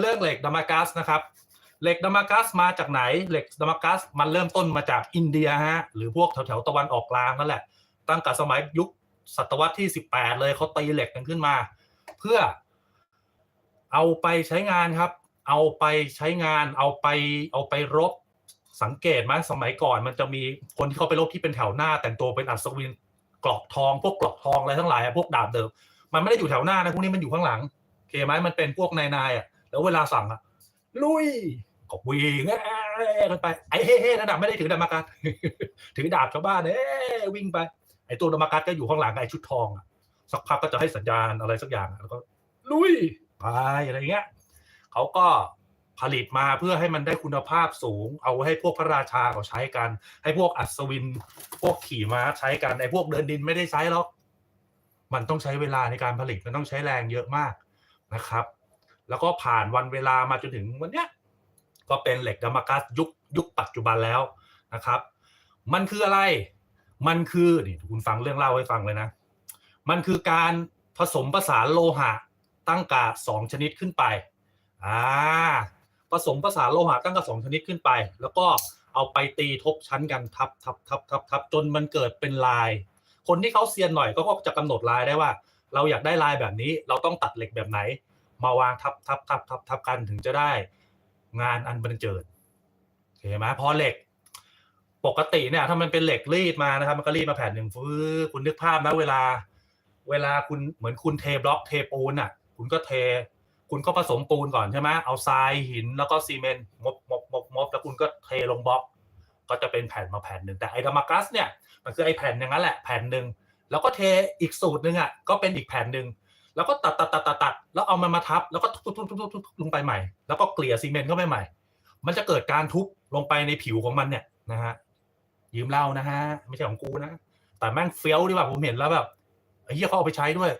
เรื่องเหล็กดามากัสนะครับ เหล็กดามากัสมาจากไหน เหล็กดามากัสมันเริ่มต้นมาจากอินเดียฮะหรือพวกแถวๆตะวันออกกลางนั่นแหละ ตั้งแต่สมัยยุคศตวรรษที่ 18 เลยเขาตีเหล็กกันขึ้นมา เพื่อเอาไปใช้งานครับ เอาไปใช้งานเอาไปเอาไปรบสังเกตไหมสมัยก่อนมันจะมีคนที่เขาไปรบที่เป็นแถวหน้า แต่งตัวเป็นอัศวินกรอกทอง พวกกรอกทองอะไรทั้งหลายพวกดาบเดิม มันไม่ได้อยู่แถวหน้านะพวกนี้มันอยู่ข้างหลังโอเคไหมมันเป็นพวกนายนายอะ แล้วเวลาสั่งอะลุยก็วิ่งเอ้ยกันไปไอ้เฮ้ๆนั่นนะไม่ได้ถือดาบมากัดถือดาบชาวบ้านเอ้วิ่งไป ไอ้ตัวดามากัดก็อยู่ข้างหลังไอ้ชุดทองอะสักพักก็จะให้สัญญาณอะไรสักอย่างแล้วก็ลุยไปอะไรเงี้ยเขาก็ผลิตมาเพื่อให้มันได้คุณภาพสูง เอาให้พวกพระราชาเขาใช้กัน ให้พวกอัศวิน พวกขี่ม้าใช้กันไอ้พวกเดินดินไม่ได้ใช้หรอกมันต้องใช้เวลาในการผลิตมันต้องใช้แรงเยอะมากนะครับ แล้วก็ผ่านวันเวลามาจนถึงวันเนี้ยก็เป็นเหล็กดามากัสยุคยุคปัจจุบันแล้วนะครับ มันคืออะไร มันคือนี่คุณฟังเรื่องเล่าให้ฟังเลยนะ มันคือการผสมผสานโลหะตั้งกาสองชนิดขึ้นไปอ่าผสมผสานโลหะตั้งกาสองชนิดขึ้นไป แล้วก็เอาไปตีทบชั้นกันทับทับทับทับทับจนมันเกิดเป็นลาย คนที่เขาเซียนหน่อยก็จะกำหนดลายได้ว่า เราอยากได้ลายแบบนี้ เราต้องตัดเหล็กแบบไหน มาวางทับทับทับทับทับกันถึงจะได้งานอันบันเจิดโอเคไหมพอเหล็ก ปกติเนี่ยถ้ามันเป็นเหล็กรีดมานะครับ มันก็รีดมาแผ่นหนึ่งฟื้อคุณนึกภาพนะเวลา เวลาคุณเหมือนคุณเทบล็อกเทปูนอะ คุณก็เท คุณก็ผสมปูนก่อนใช่ไหมเอาทรายหินแล้วก็ซีเมนต์มบมบมบมบแล้วคุณก็เทลงบล็อก ก็จะเป็นแผ่นมาแผ่นหนึ่งแต่ไอ้ดามากัสเนี่ยมันคือไอ้แผ่นอย่างนั้นแหละแผ่นหนึ่งแล้วก็เทอีกสูตรหนึ่งอะก็เป็นอีกแผ่นหนึ่ง แล้วก็ตัดตัดตัดตัดตัดแล้วเอามันมาทับ แล้วก็ทุบทุบทุบทุบทุบลงไปใหม่ แล้วก็เกลี่ยซีเมนต์เข้าไปใหม่ มันจะเกิดการทุบลงไปในผิวของมันเนี่ยนะฮะยืมเล่านะฮะไม่ใช่ของกูนะแต่แม่งเฟี้ยวดีว่าผมเห็นแล้วแบบไอ้เหี้ยเขาเอาไปใช้ด้วย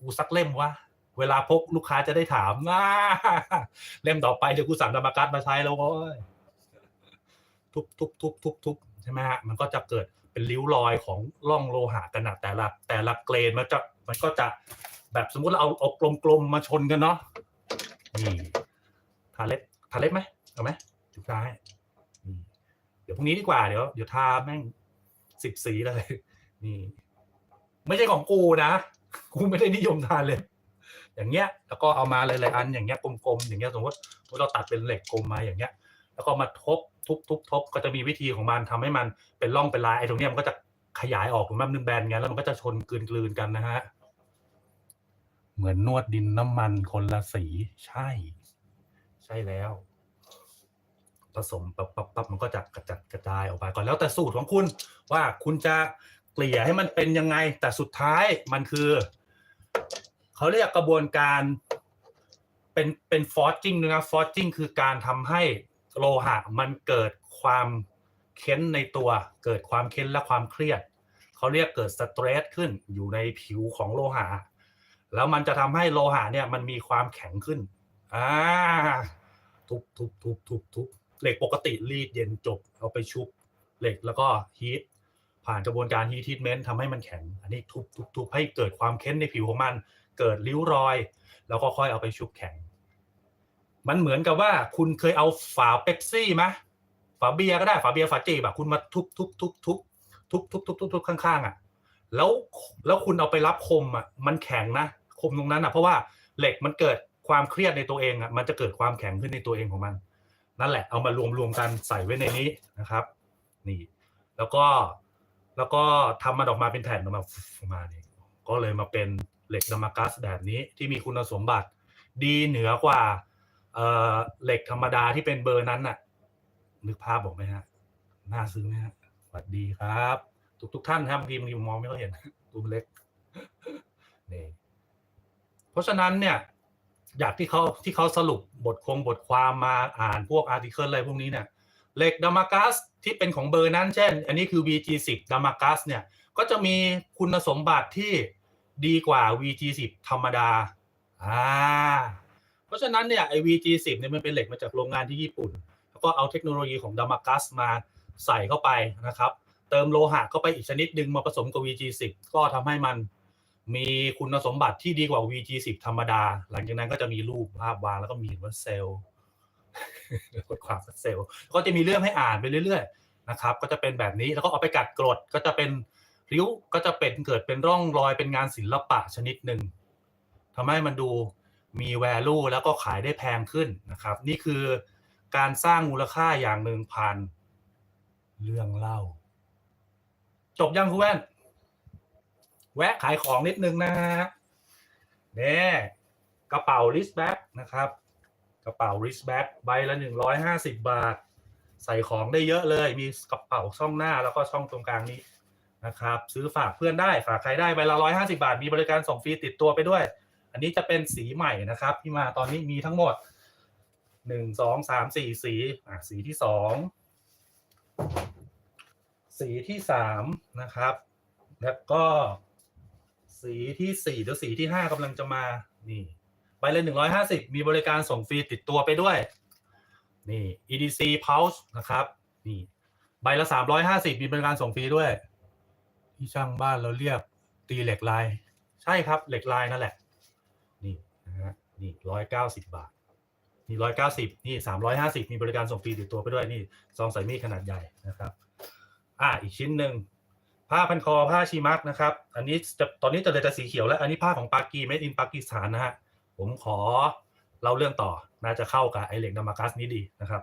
กูสักเล่มวะเวลาพกลูกค้าจะได้ถามว่าเล่มต่อไปเดี๋ยวกูสั่งดามากัสมาใช้แล้วโว้ยทุบทุบทุบทุบทุบใช่ไหมฮะมันก็จะเกิดเป็นริ้วรอยของร่องโลหะกันนะแต่ละแต่ละเกรดมันจะมันก็จะ แบบสมมุติเราเอาเอากลมๆมาชนกันเนาะนี่ทาเล็บทาเล็บไหมเอาไหมจุดท้ายอืมเดี๋ยวพรุ่งนี้ดีกว่าเดี๋ยวเดี๋ยวทาแม่งสิบสีเลย นี่ ไม่ใช่ของกูนะกูไม่ได้นิยมทาเลยอย่างเงี้ย แล้วก็เอามาหลายๆอันอย่างเงี้ยกลมๆอย่างเงี้ยสมมติเราตัดเป็นเหล็กกลมมาอย่างเงี้ย แล้วก็มาทบทุบทุบทบก็จะมีวิธีของมันทำให้มันเป็นร่องเป็นลายไอ้ตรงเนี้ยมันก็จะขยายออกถูกไหมมันเป็นแบนไงแล้วมันก็จะชนกลืนกลืนๆกันนะฮะ เหมือนนวดดินน้ำมันคนละสีใช่ ใช่แล้ว ผสมปับปับปับมันก็จะกระจัดกระจายออกไปก่อนแล้วแต่สูตรของคุณ ว่าคุณจะเกลี่ยให้มันเป็นยังไง แต่สุดท้ายมันคือ เขาเรียกกระบวนการ เป็นเป็นฟอร์จิ้งนะฟอร์จิ้งคือการทำให้โลหะมันเกิดความเค้นในตัว เกิดความเค้นและความเครียด เขาเรียกเกิดสเตรสขึ้นอยู่ในผิวของโลหะ แล้วมันจะทำให้โลหะเนี่ยมันมีความแข็งขึ้นอ่าทุบทุบทุบทุบทุบเหล็กปกติรีดเย็นจบเอาไปชุบเหล็กแล้วก็ฮีทผ่านกระบวนการฮีททีทเมนต์ทำให้มันแข็ง อันนี้ทุบทุบทุบให้เกิดความเค้นในผิวของมัน เกิดริ้วรอย แล้วก็ค่อยเอาไปชุบแข็ง มันเหมือนกับว่าคุณเคยเอาฝาเป๊ปซี่ไหมฝาเบียร์ก็ได้ฝาเบียร์ฝาจีบอะคุณมาทุบทุบทุบทุบทุบทุบทุบทุบทุบข้างๆอะแล้วแล้วคุณเอาไปรับคมอะมันแข็งนะ คมตรงนั้นอะเพราะว่าเหล็กมันเกิดความเครียดในตัวเองอะมันจะเกิดความแข็งขึ้นในตัวเองของมัน นั่นแหละเอามารวมรวมๆกันใส่ไว้ในนี้นะครับ นี่ แล้วก็แล้วก็ทำมันออกมาเป็นแผ่นออกมาออกมาเนี่ยก็เลยมาเป็นเหล็กดามากัสแบบนี้ที่มีคุณสมบัติ ดีเหนือกว่าเอ่อเหล็กธรรมดาที่เป็นเบอร์นั้นน่ะ นึกภาพบอกไหมฮะน่าซื้อไหมฮะสวัสดีครับ ทุกทุกๆท่านครับบางทีบางทีมองไม่ค่อยเห็นตัวมันเล็กนี่ เพราะฉะนั้นเนี่ยอยากที่เขาที่เขาสรุปบทคงบทความมาอ่านพวกอาร์ติเคิลอะไรพวกนี้เนี่ยเหล็กดามากัสที่เป็นของเบอร์นั้นเช่น อันนี้คือ VG10 ดามากัสเนี่ยก็จะมีคุณสมบัติที่ดีกว่า VG10 ธรรมดาอ่าเพราะฉะนั้นเนี่ยไอ้ VG10 เนี่ยมันเป็นเหล็กมาจากโรงงานที่ญี่ปุ่น แล้วก็เอาเทคโนโลยีของดามากัสมาใส่เข้าไปนะครับ เติมโลหะเข้าไปอีกชนิดหนึ่งมาผสมกับ VG10 ก็ทำให้มัน มีคุณสมบัติที่ดีกว่า VG10 ธรรมดา หลังจากนั้นก็จะมีรูปภาพวางแล้วก็มีว่าเซลล์กดความเซลล์ ก็จะมีเรื่องให้อ่านไปเรื่อยๆนะครับ ก็จะเป็นแบบนี้แล้วก็เอาไปกัดกรดก็จะเป็นริ้วก็จะเป็นเกิดเป็นร่องรอยเป็นงานศิลปะชนิดหนึ่งทำให้มันดูมี value แล้วก็ขายได้แพงขึ้นนะครับ นี่คือการสร้างมูลค่าอย่างหนึ่งผ่านเรื่องเล่า จบยังคุณแว่น แวะขายของนิดนึงนะฮะเนี่ยกระเป๋า wristbag นะครับ กระเป๋า wristbag ใบละหนึ่งร้อยห้าสิบบาท ใส่ของได้เยอะเลย มีกระเป๋าช่องหน้าแล้วก็ช่องตรงกลางนี้นะครับ ซื้อฝากเพื่อนได้ฝากใครได้ใบละร้อยห้าสิบาท มีบริการส่งฟรีติดตัวไปด้วย อันนี้จะเป็นสีใหม่นะครับที่มาตอนนี้มีทั้งหมดหนึ่งสองสามสี่สีอะสีที่สองสีที่สามนะครับ แล้วก็ สีที่สี่หรือสีที่ห้ากำลังจะมา นี่ใบละหนึ่งร้อยห้าสิบมีบริการส่งฟรีติดตัวไปด้วย นี่ EDC Pulse นะครับ นี่ ใบละสามร้อยห้าสิบมีบริการส่งฟรีด้วย ที่ช่างบ้านเราเรียกตีเหล็กลาย ใช่ครับ เหล็กลายนั่นแหละ นี่นะฮะนี่ร้อยเก้าสิบบาท นี่ร้อยเก้าสิบนี่สามร้อยห้าสิบมีบริการส่งฟรีติดตัวไปด้วย นี่ซองใส่มีดขนาดใหญ่นะครับ อ่าอีกชิ้นหนึ่ง ผ้าพันคอผ้าชีมักนะครับ อันนี้จะตอนนี้จะเลยแต่สีเขียวแล้ว อันนี้ผ้าของปากีเมดอินปากีสถานนะฮะผมขอเล่าเรื่องต่อน่าจะเข้ากับไอเหล็กดามากัสนี้ดีนะครับ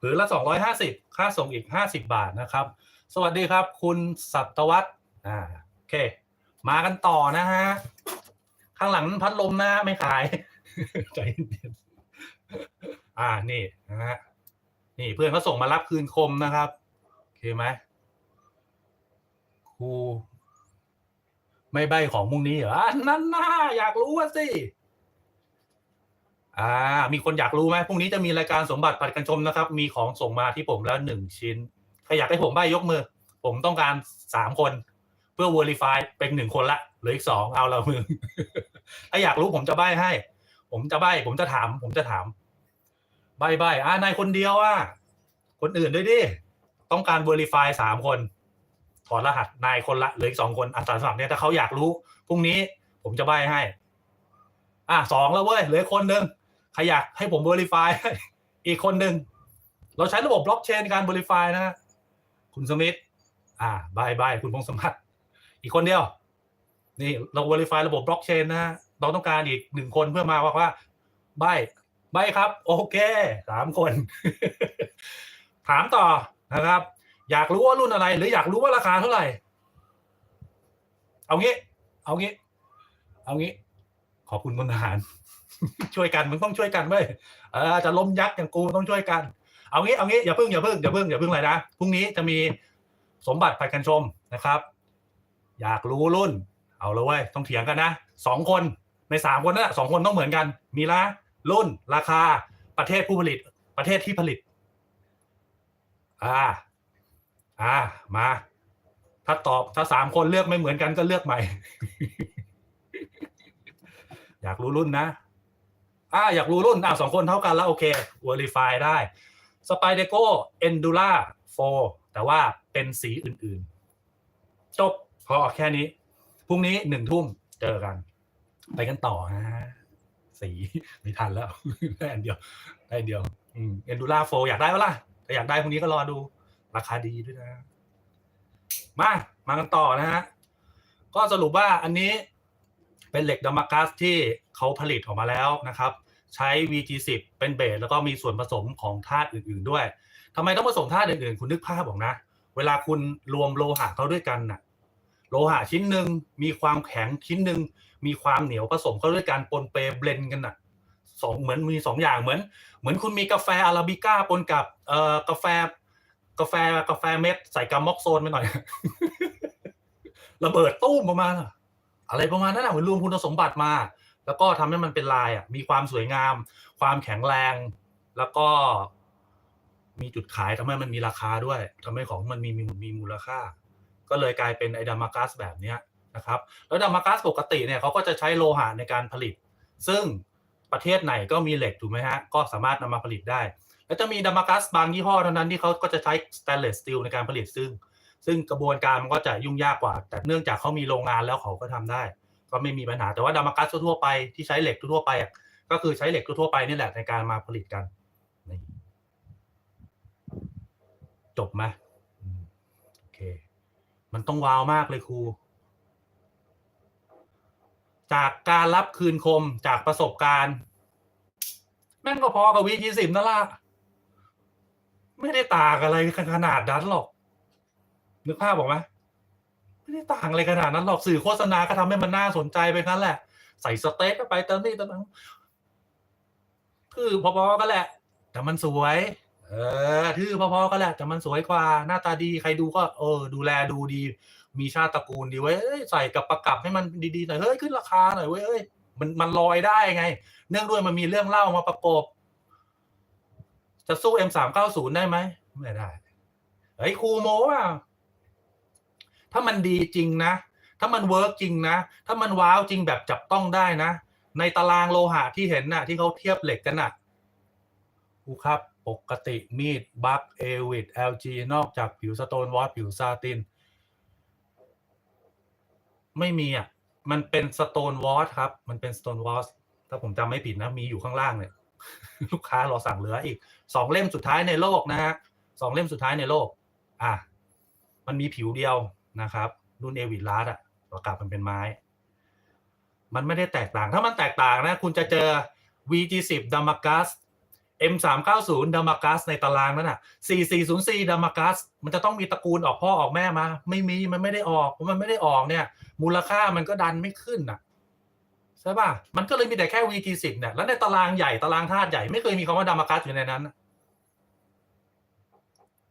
ผืนละสองร้อยห้าสิบค่าส่งอีกห้าสิบาทนะครับ สวัสดีครับ คุณสัตวัตอ่าโอเค มากันต่อนะฮะ ข้างหลังพัดลมนะไม่ขาย ใจเย็นอ่านี่นะฮะนี่เพื่อนเขาส่งมารับคืนคมนะครับ โอเคไหม ครูไม่ใบของพรุ่งนี้เหรออะนั่นน่าอยากรู้ว่าสิ อ่า มีคนอยากรู้ไหมพรุ่งนี้จะมีรายการสมบัติผัดกันชมนะครับ มีของส่งมาที่ผมแล้วหนึ่งชิ้น ใครอยากให้ผมใบยกมือ ผมต้องการสามคน เพื่อ verify เป็นหนึ่งคนละเหลืออีกสองเอาละมึงถ้าอยากรู้ผมจะใบให้ ผมจะใบ ผมจะถาม ผมจะถาม ใบใบอ่านายคนเดียวอะ คนอื่นด้วยดิ ต้องการ verify สามคน ถอดรหัสนายคนละเหลืออีกสองคนอัตราสมัครเนี่ยถ้าเขาอยากรู้พรุ่งนี้ผมจะใบให้ อะสองแล้วเว้ยเหลือคนหนึ่งใครอยากให้ผม verify ให้อีกคนหนึ่งเราใช้ระบบบล็อกเชนในการ verify นะฮะคุณสมิธอ่าบายบายคุณพงษ์สมบัติอีกคนเดียว นี่เรา verify ระบบบล็อกเชนนะฮะเราต้องการอีกหนึ่งคนเพื่อมาว่าว่าใบใบครับ โอเคสามคน ถามต่อนะครับ อยากรู้ว่ารุ่นอะไร หรืออยากรู้ว่าราคาเท่าไหร่ เอางี้ เอางี้ เอางี้ ขอบคุณพลทหาร ช่วยกันมึงต้องช่วยกันเว้ยเออจะล้มยักษ์อย่างกูต้องช่วยกัน เอางี้เอางี้อย่าเพิ่งอย่าเพิ่งอย่าเพิ่งอย่าเพิ่งอะไรนะพรุ่งนี้จะมีสมบัติผัดกันชมนะครับ อยากรู้รุ่น เอาเลยเว้ยต้องเถียงกันนะสองคนในสามคนนั่นแหละสองคนต้องเหมือนกัน มีละรุ่นราคาประเทศผู้ผลิตประเทศที่ผลิต อ่า อ่ามา ถ้าตอบถ้าสามคนเลือกไม่เหมือนกันก็เลือกใหม่ อยากรู้รุ่นนะอ่าอยากรู้รุ่นอ่าสองคนเท่ากันแล้วโอเค verify ได้สไปเดโก้เอนดูล่าโฟแต่ว่าเป็นสีอื่นๆ จบพอแค่นี้ พรุ่งนี้หนึ่งทุ่มเจอกัน ไปกันต่อฮะสีไม่ทันแล้วได้อันเดียวได้อันเดียวเอนดูล่าโฟอยากได้ปะล่ะถ้าอยากได้พรุ่งนี้ก็รอดู ราคาดีด้วยนะ มา มากันต่อนะฮะ ก็สรุปว่าอันนี้เป็นเหล็กดามากัสที่เขาผลิตออกมาแล้วนะครับ ใช้ VG10 เป็นเบสแล้วก็มีส่วนผสมของธาตุอื่น ๆ ด้วยทำไมต้องผสมธาตุอื่น ๆ คุณนึกภาพบอกนะ เวลาคุณรวมโลหะเข้าด้วยกันน่ะ โลหะชิ้นหนึ่งมีความแข็งชิ้นหนึ่งมีความเหนียวผสมเข้าด้วยกันปนเปเบลนกันน่ะสองเหมือนมีสองอย่างเหมือน เหมือนคุณมีกาแฟอาราบิก้าปนกับเอ่อกาแฟ กาแฟกาแฟเม็ดใส่กัมม็อกโซนไปหน่อย ระเบิดตู้มประมาณอะไรประมาณนั้นอะเหมือนรวมคุณสมบัติมา แล้วก็ทำให้มันเป็นลายอะมีความสวยงาม ความแข็งแรง แล้วก็มีจุดขายทำให้มันมีราคาด้วยทำให้ของมันมีมีมีมูลค่า ก็เลยกลายเป็นไอดามากัสแบบเนี้ยนะครับ แล้วดามากัสปกติเนี่ยเขาก็จะใช้โลหะในการผลิต ซึ่งประเทศไหนก็มีเหล็กถูกไหมฮะก็สามารถนำมาผลิตได้ แล้วจะมีดามากัสบางยี่ห้อเท่านั้นที่เขาก็จะใช้สแตนเลสสตีลในการผลิตซึ่ง ซึ่งกระบวนการมันก็จะยุ่งยากกว่า แต่เนื่องจากเขามีโรงงานแล้วเขาก็ทำได้ ก็ไม่มีปัญหาแต่ว่าดามากัสทั่วไปที่ใช้เหล็กทั่วไปก็คือใช้เหล็กทั่วไปนี่แหละในการมาผลิตกันจบไหมโอเค มันต้องว้าวมากเลยครูจากการรับคืนคมจากประสบการณ์ แม่งก็พอกับวีจีสิบนั่นละ ไม่ได้ต่างอะไรขนาดนั้นหรอก นึกภาพบอกไหมไม่ได้ต่างอะไรขนาดนั้นหรอกสื่อโฆษณาก็ทำให้มันน่าสนใจไปงั้นแหละ ใส่สเต็กไปเติมนี่เติมนั้นคือพอๆกันแหละ แต่มันสวย เออทื่อพอๆกันแหละ แต่มันสวยกว่า หน้าตาดีใครดูก็ เออ ดูแลดูดี มีชาติตระกูลดีเว้ใส่กับประกับให้มันดีๆหน่อยเฮ้ยขึ้นราคาหน่อยเว้ยเอ้ยมันมันลอยได้ไง เนื่องด้วยมันมีเรื่องเล่ามาประกบ จะสู้ M สามเก้าศูนย์ได้ไหมไม่ได้เฮ้ยครูโมอะถ้ามันดีจริงนะ ถ้ามันเวิร์กจริงนะ ถ้ามันว้าวจริงแบบจับต้องได้นะ ในตารางโลหะที่เห็นน่ะ ที่เขาเทียบเหล็กกันน่ะครูครับ ปกติมีดบัคเอวิด LG นอกจากผิวสโตนวอตผิวซาติน ไม่มีอะ มันเป็นสโตนวอตครับ มันเป็นสโตนวอตถ้าผมจำไม่ผิดนะ มีอยู่ข้างล่างเนี่ย ลูกค้ารอสั่งเหลืออีกสองเล่มสุดท้ายในโลกนะฮะสองเล่มสุดท้ายในโลก อะมันมีผิวเดียวนะครับ รุ่นเอวิลาร์ดอะประกาศมันเป็นไม้ มันไม่ได้แตกต่าง ถ้ามันแตกต่างนะ คุณจะเจอ VG10 d a m a c u s M390 d a m a c u s ในตารางนั้นอะ 4404 d a m a c u s มันจะต้องมีตระกูลออกพ่อออกแม่มา ไม่มีมันไม่ได้ออกเพราะมันไม่ได้ออกเนี่ย มูลค่ามันก็ดันไม่ขึ้นอะ ใช่ป่ะ มันก็เลยมีแต่แค่ VG10 เนี่ย แล้วในตารางใหญ่ตารางธาตุใหญ่ไม่เคยมีคำว่าดามากัสอยู่ในนั้น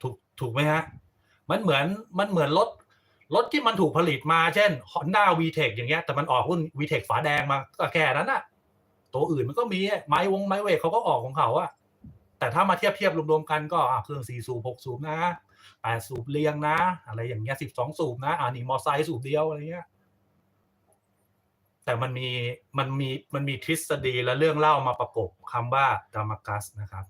ถูกถูกไหมฮะ มันเหมือนมันเหมือนรถรถที่มันถูกผลิตมาเช่น Honda VTEC อย่างเงี้ยแต่มันออกรุ่น VTEC ฝาแดงมาก็แค่นั้นน่ะตัวอื่นมันก็มีไม้วงไม้เวกเขาก็ออกของเขาอะแต่ถ้ามาเทียบเทียบรวมๆกันก็เครื่องสี่สูบหกสูบนะแปดสูบเรียงนะ อะไรอย่างเงี้ยสิบสองสูบนะอ่านี่มอไซค์สูบเดียวอะไรเงี้ย แต่มันมีมันมีมันมีทฤษฎีและเรื่องเล่ามาประกบคำว่าดามากัสนะครับ